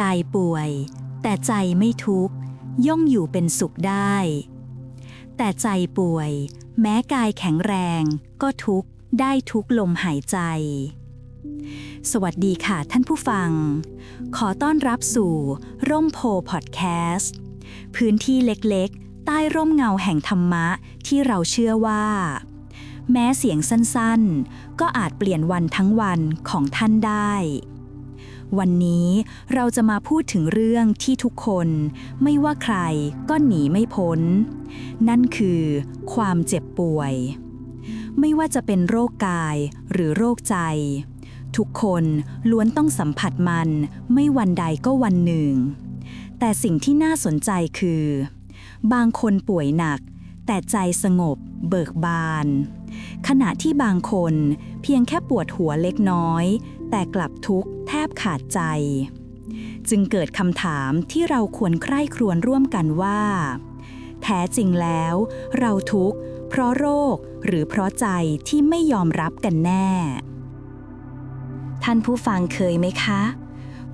กายป่วย แต่ใจไม่ทุกข์ย่อมอยู่เป็นสุขได้ แต่ใจป่วย แม้กายแข็งแรง ก็ทุกข์ได้ทุกลมหายใจ สวัสดีค่ะท่านผู้ฟัง ขอต้อนรับสู่ ร่มโพพอดแคสต์ พื้นที่เล็กๆ ใต้ร่มเงาแห่งธรรมะที่เราเชื่อว่า แม้เสียงสั้นๆ ก็อาจเปลี่ยนวันทั้งวันของท่านได้ วันนี้เราจะมาพูดถึงเรื่องที่ทุกคน ไม่ว่าใครก็หนีไม่พ้น นั่นคือความเจ็บป่วย ไม่ว่าจะเป็นโรคกายหรือโรคใจ ทุกคนล้วนต้องสัมผัสมัน ไม่วันใดก็วันหนึ่ง แต่สิ่งที่น่าสนใจคือ บางคนป่วยหนัก แต่ใจสงบเบิกบาน ขณะที่บางคนเพียงแค่ปวดหัวเล็กน้อย แต่กลับทุกข์แทบขาดใจ จึงเกิดคำถามที่เราควรใคร่ครวญร่วมกันว่า แท้จริงแล้ว เราทุกข์เพราะโรคหรือเพราะใจที่ไม่ยอมรับกันแน่ ท่านผู้ฟังเคยไหมคะ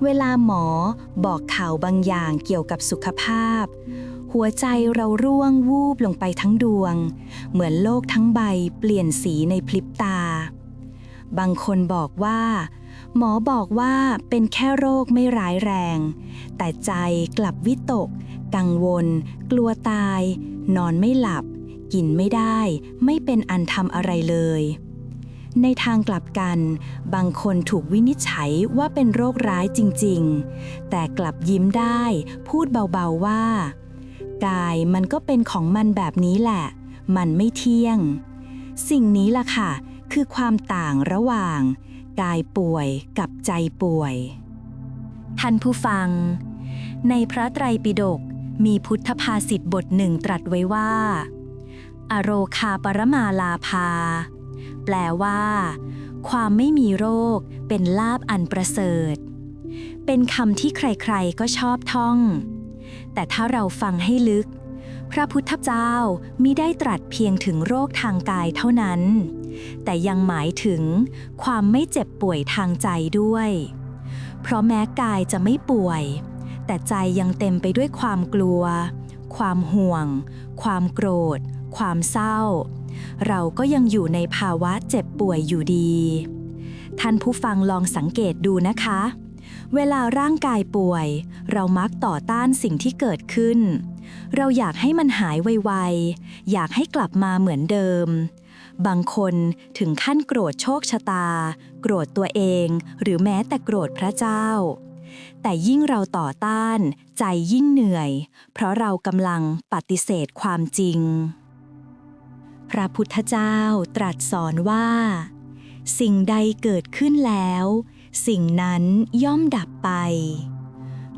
เวลาหมอบอกข่าวบางอย่างเกี่ยวกับสุขภาพ หัวใจเราร่วงวูบลงไปทั้งดวง เหมือนโลกทั้งใบเปลี่ยนสีในพลิบตาบางคนบอกว่า หมอบอกว่าเป็นแค่โรคไม่ร้ายแรง แต่ใจกลับวิตก กังวล กลัวตาย นอนไม่หลับ กินไม่ได้ ไม่เป็นอันทำอะไรเลย ในทางกลับกัน บางคนถูกวินิจฉัยว่าเป็นโรคร้ายจริง ๆ แต่กลับยิ้มได้ พูดเบาๆว่า กายมันก็เป็นของมันแบบนี้แหละ มันไม่เที่ยง สิ่งนี้ล่ะค่ะ คือความต่างระหว่าง กายป่วยกับใจป่วย ท่านผู้ฟัง ในพระไตรปิฎกมีพุทธภาษิตบทหนึ่งตรัสไว้ว่า อโรคาปรมาลาภา แปลว่า ความไม่มีโรคเป็นลาบอันประเสริฐ เป็นคำที่ใครๆก็ชอบท่อง แต่ถ้าเราฟังให้ลึก พระพุทธเจ้ามิได้ตรัสเพียงถึงโรคทางกายเท่านั้น แต่ยังหมายถึงความไม่เจ็บป่วยทางใจด้วย เพราะแม้กายจะไม่ป่วย แต่ใจยังเต็มไปด้วยความกลัว ความห่วง ความโกรธ ความเศร้า เราก็ยังอยู่ในภาวะเจ็บป่วยอยู่ดี ท่านผู้ฟังลองสังเกตดูนะคะ เวลาร่างกายป่วย เรามักต่อต้านสิ่งที่เกิดขึ้นเราอยากให้มันหายไวๆ อยากให้กลับมาเหมือนเดิม บางคนถึงขั้นโกรธโชคชะตา โกรธตัวเอง หรือแม้แต่โกรธพระเจ้า แต่ยิ่งเราต่อต้าน ใจยิ่งเหนื่อย เพราะเรากำลังปฏิเสธความจริง พระพุทธเจ้าตรัสสอนว่า สิ่งใดเกิดขึ้นแล้ว สิ่งนั้นย่อมดับไป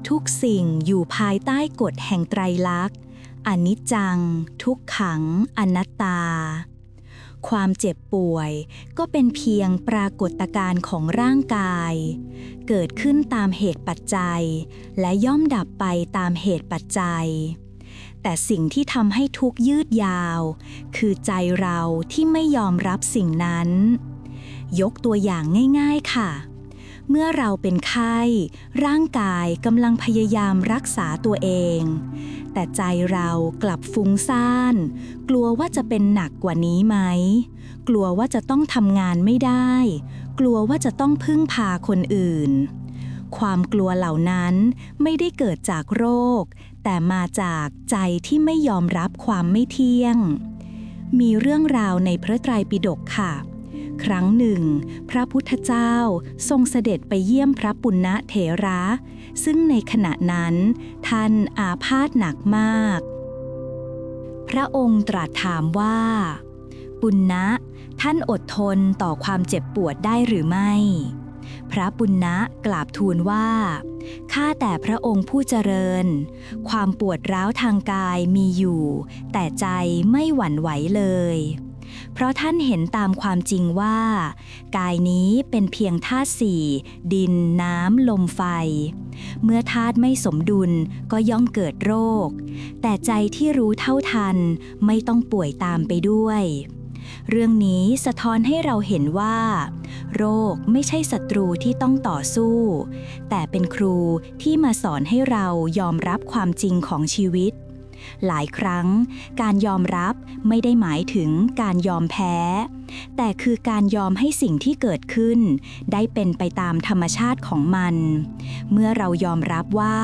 ทุกสิ่งอยู่ภายใต้กฎแห่งไตรลักษณ์อนิจจัง ทุกขัง อนัตตา ความเจ็บป่วย ก็เป็นเพียงปรากฏการณ์ของร่างกาย เกิดขึ้นตามเหตุปัจจัย และย่อมดับไปตามเหตุปัจจัย แต่สิ่งที่ทำให้ทุกยืดยาว คือใจเราที่ไม่ยอมรับสิ่งนั้น ยกตัวอย่างง่าย ๆ ค่ะ เมื่อเราเป็นไข้ ร่างกายกำลังพยายามรักษาตัวเอง แต่ใจเรากลับฟุ้งซ่าน กลัวว่าจะเป็นหนักกว่านี้ไหม กลัวว่าจะต้องทำงานไม่ได้ กลัวว่าจะต้องพึ่งพาคนอื่น ความกลัวเหล่านั้นไม่ได้เกิดจากโรค แต่มาจากใจที่ไม่ยอมรับความไม่เที่ยง มีเรื่องราวในพระไตรปิฎกค่ะ ครั้งหนึ่ง พระพุทธเจ้าทรงเสด็จไปเยี่ยมพระปุณณเถระ ซึ่งในขณะนั้น ท่านอาพาธหนักมาก พระองค์ตรัสถามว่า ปุณณะท่านอดทนต่อความเจ็บปวดได้หรือไม่ พระปุณณะกราบทูลว่าข้าแต่พระองค์ผู้เจริญ ความปวดร้าวทางกายมีอยู่ แต่ใจไม่หวั่นไหวเลย เพราะท่านเห็นตามความจริงว่า กายนี้เป็นเพียงธาตุสี่ดินน้ำลมไฟ เมื่อธาตุไม่สมดุลก็ย่อมเกิดโรค แต่ใจที่รู้เท่าทันไม่ต้องป่วยตามไปด้วย เรื่องนี้สะท้อนให้เราเห็นว่า โรคไม่ใช่ศัตรูที่ต้องต่อสู้ แต่เป็นครูที่มาสอนให้เรายอมรับความจริงของชีวิต หลายครั้ง การยอมรับไม่ได้หมายถึงการยอมแพ้ แต่คือการยอมให้สิ่งที่เกิดขึ้น ได้เป็นไปตามธรรมชาติของมัน เมื่อเรายอมรับว่า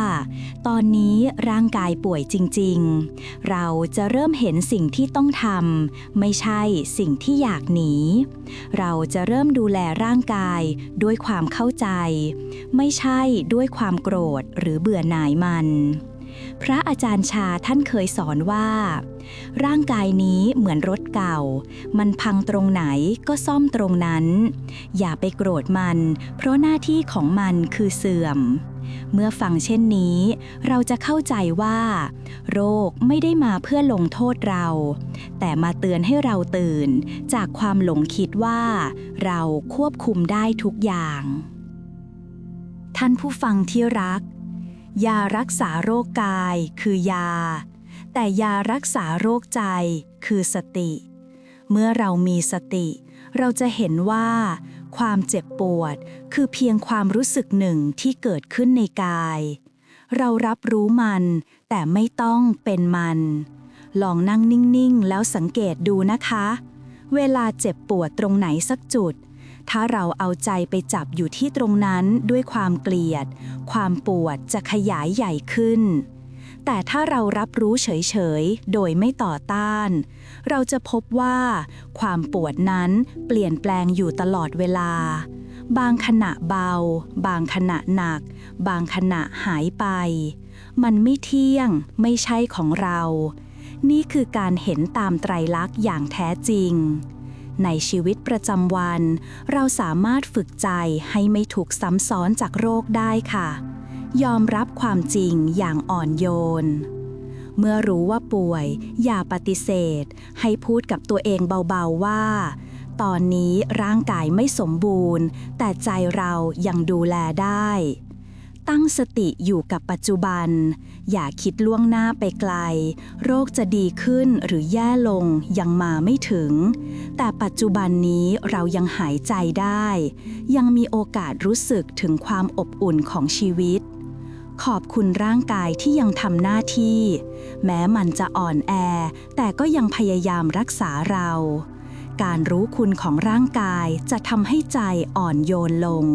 ตอนนี้ร่างกายป่วยจริง ๆ เราจะเริ่มเห็นสิ่งที่ต้องทำไม่ใช่สิ่งที่อยากหนี เราจะเริ่มดูแลร่างกายด้วยความเข้าใจ ไม่ใช่ด้วยความโกรธหรือเบื่อหน่ายมัน พระอาจารย์ชาท่านเคยสอนว่า ร่างกายนี้เหมือนรถเก่า มันพังตรงไหนก็ซ่อมตรงนั้น อย่าไปโกรธมัน เพราะหน้าที่ของมันคือเสื่อม เมื่อฟังเช่นนี้ เราจะเข้าใจว่า โรคไม่ได้มาเพื่อลงโทษเรา แต่มาเตือนให้เราตื่น จากความหลงคิดว่า เราควบคุมได้ทุกอย่าง ท่านผู้ฟังที่รัก ยารักษาโรคกาย คือยา แต่ยารักษาโรคใจ คือสติ เมื่อเรามีสติ เราจะเห็นว่า ความเจ็บปวด คือเพียงความรู้สึกหนึ่งที่เกิดขึ้นในกาย เรารับรู้มัน แต่ไม่ต้องเป็นมัน ลองนั่งนิ่ง ๆ แล้วสังเกตดูนะคะ เวลาเจ็บปวดตรงไหนสักจุด ถ้าเราเอาใจไปจับอยู่ที่ตรงนั้นด้วยความเกลียด ความปวดจะขยายใหญ่ขึ้น แต่ถ้าเรารับรู้เฉยๆ โดยไม่ต่อต้าน เราจะพบว่า ความปวดนั้นเปลี่ยนแปลงอยู่ตลอดเวลา บางขณะเบา บางขณะหนัก บางขณะหายไป มันไม่เที่ยง ไม่ใช่ของเรา นี่คือการเห็นตามไตรลักษณ์อย่างแท้จริง ในชีวิตประจำวัน เราสามารถฝึกใจให้ไม่ถูกซ้ำซ้อนจากโรคได้ค่ะ ยอมรับความจริงอย่างอ่อนโยน เมื่อรู้ว่าป่วย อย่าปฏิเสธ ให้พูดกับตัวเองเบาๆว่า ตอนนี้ร่างกายไม่สมบูรณ์ แต่ใจเรายังดูแลได้ ตั้งสติอยู่กับปัจจุบัน อย่าคิดล่วงหน้าไปไกล โรคจะดีขึ้นหรือแย่ลงยังมาไม่ถึง แต่ปัจจุบันนี้เรายังหายใจได้ ยังมีโอกาสรู้สึกถึงความอบอุ่นของชีวิต ขอบคุณร่างกายที่ยังทำหน้าที่ แม้มันจะอ่อนแอ แต่ก็ยังพยายามรักษาเราการรู้คุณของร่างกายจะทำให้ใจอ่อนโยนลง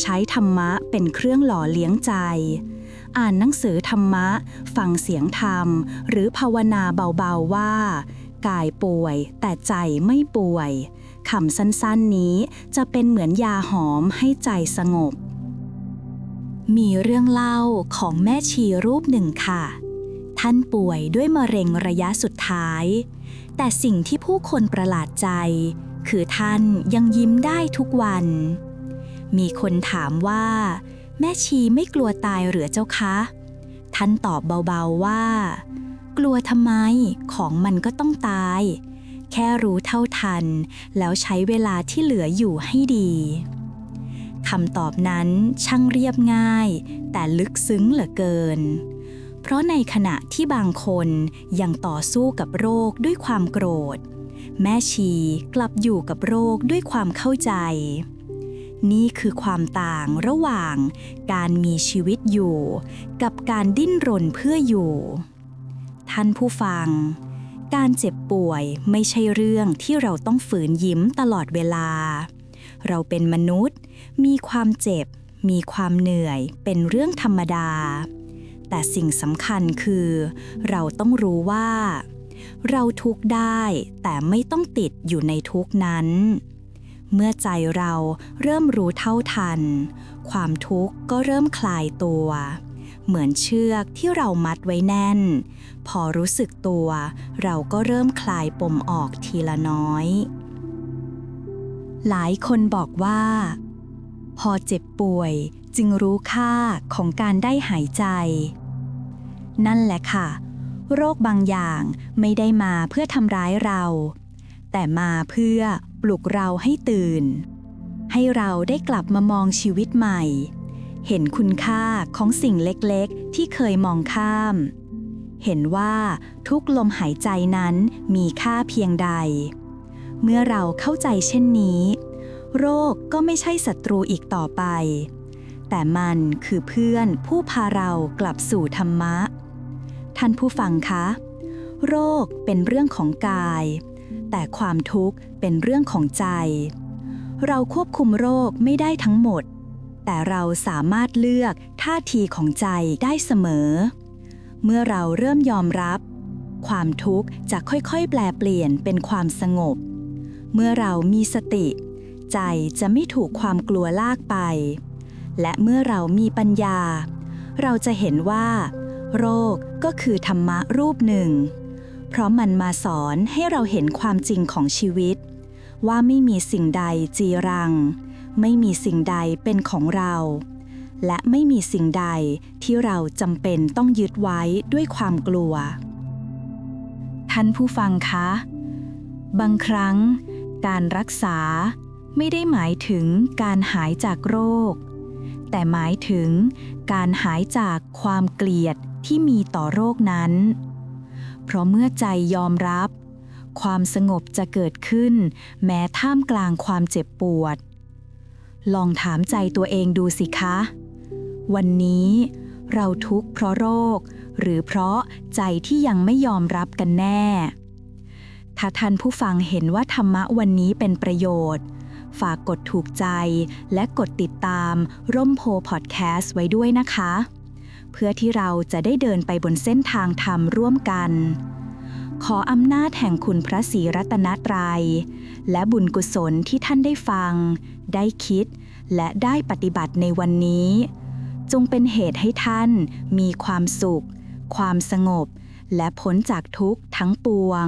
ใช้ธรรมะเป็นเครื่องหล่อเลี้ยงใจ อ่านหนังสือธรรมะ ฟังเสียงธรรม หรือภาวนาเบาๆว่า กายป่วยแต่ใจไม่ป่วยคำสั้นๆนี้จะเป็นเหมือนยาหอมให้ใจสงบ มีเรื่องเล่าของแม่ชีรูปหนึ่งค่ะ ท่านป่วยด้วยมะเร็งระยะสุดท้าย แต่สิ่งที่ผู้คนประหลาดใจ คือท่านยังยิ้มได้ทุกวัน มีคนถามว่า แม่ชีไม่กลัวตายหรือเจ้าคะ ท่านตอบเบาๆว่า กลัวทำไมของมันก็ต้องตาย แค่รู้เท่าทัน แล้วใช้เวลาที่เหลืออยู่ให้ดีคำตอบนั้นช่างเรียบง่าย แต่ลึกซึ้งเหลือเกิน เพราะในขณะที่บางคนยังต่อสู้กับโรคด้วยความโกรธ แม่ชีกลับอยู่กับโรคด้วยความเข้าใจ นี่คือความต่างระหว่างการมีชีวิตอยู่ กับการดิ้นรนเพื่ออยู่ ท่านผู้ฟัง การเจ็บป่วยไม่ใช่เรื่องที่เราต้องฝืนยิ้มตลอดเวลา เราเป็นมนุษย์ มีความเจ็บ มีความเหนื่อยเป็นเรื่องธรรมดา แต่สิ่งสำคัญคือ เราต้องรู้ว่า เราทุกข์ได้แต่ไม่ต้องติดอยู่ในทุกข์นั้น เมื่อใจเราเริ่มรู้เท่าทัน ความทุกข์ก็เริ่มคลายตัว เหมือนเชือกที่เรามัดไว้แน่น พอรู้สึกตัว เราก็เริ่มคลายปมออกทีละน้อย หลายคนบอกว่า พอเจ็บป่วยจึงรู้ค่าของการได้หายใจ นั่นแหละค่ะ โรคบางอย่างไม่ได้มาเพื่อทำร้ายเรา แต่มาเพื่อ ปลุกเราให้ตื่น ให้เราได้กลับมามองชีวิตใหม่ เห็นคุณค่าของสิ่งเล็กๆ ที่เคยมองข้าม เห็นว่าทุกลมหายใจนั้นมีค่าเพียงใด เมื่อเราเข้าใจเช่นนี้ โรคก็ไม่ใช่ศัตรูอีกต่อไป แต่มันคือเพื่อนผู้พาเรากลับสู่ธรรมะ ท่านผู้ฟังคะ โรคเป็นเรื่องของกาย แต่ความทุกข์เป็นเรื่องของใจ เราควบคุมโรคไม่ได้ทั้งหมด แต่เราสามารถเลือกท่าทีของใจได้เสมอ เมื่อเราเริ่มยอมรับ ความทุกข์จะค่อยๆ แปลเปลี่ยนเป็นความสงบ เมื่อเรามีสติ ใจจะไม่ถูกความกลัวลากไป และเมื่อเรามีปัญญา เราจะเห็นว่า โรคก็คือธรรมะรูปหนึ่ง เพราะมันมาสอนให้เราเห็นความจริงของชีวิต ว่าไม่มีสิ่งใดจีรัง ไม่มีสิ่งใดเป็นของเรา และไม่มีสิ่งใดที่เราจำเป็นต้องยึดไว้ด้วยความกลัว ท่านผู้ฟังคะ บางครั้ง การรักษาไม่ได้หมายถึงการหายจากโรค แต่หมายถึงการหายจากความเกลียดที่มีต่อโรคนั้น เพราะเมื่อใจยอมรับ ความสงบจะเกิดขึ้น แม้ท่ามกลางความเจ็บปวด ลองถามใจตัวเองดูสิคะ วันนี้เราทุกข์เพราะโรค หรือเพราะใจที่ยังไม่ยอมรับกันแน่ ถ้าท่านผู้ฟังเห็นว่าธรรมะวันนี้เป็นประโยชน์ ฝากกดถูกใจและกดติดตามร่มโพพอดแคสต์ไว้ด้วยนะคะ เพื่อที่เราจะได้เดินไปบนเส้นทางธรรมร่วมกัน ขออำนาจแห่งคุณพระศรีรัตนตรัย และบุญกุศลที่ท่านได้ฟัง ได้คิด และได้ปฏิบัติในวันนี้ จงเป็นเหตุให้ท่านมีความสุข ความสงบ และพ้นจากทุกข์ทั้งปวง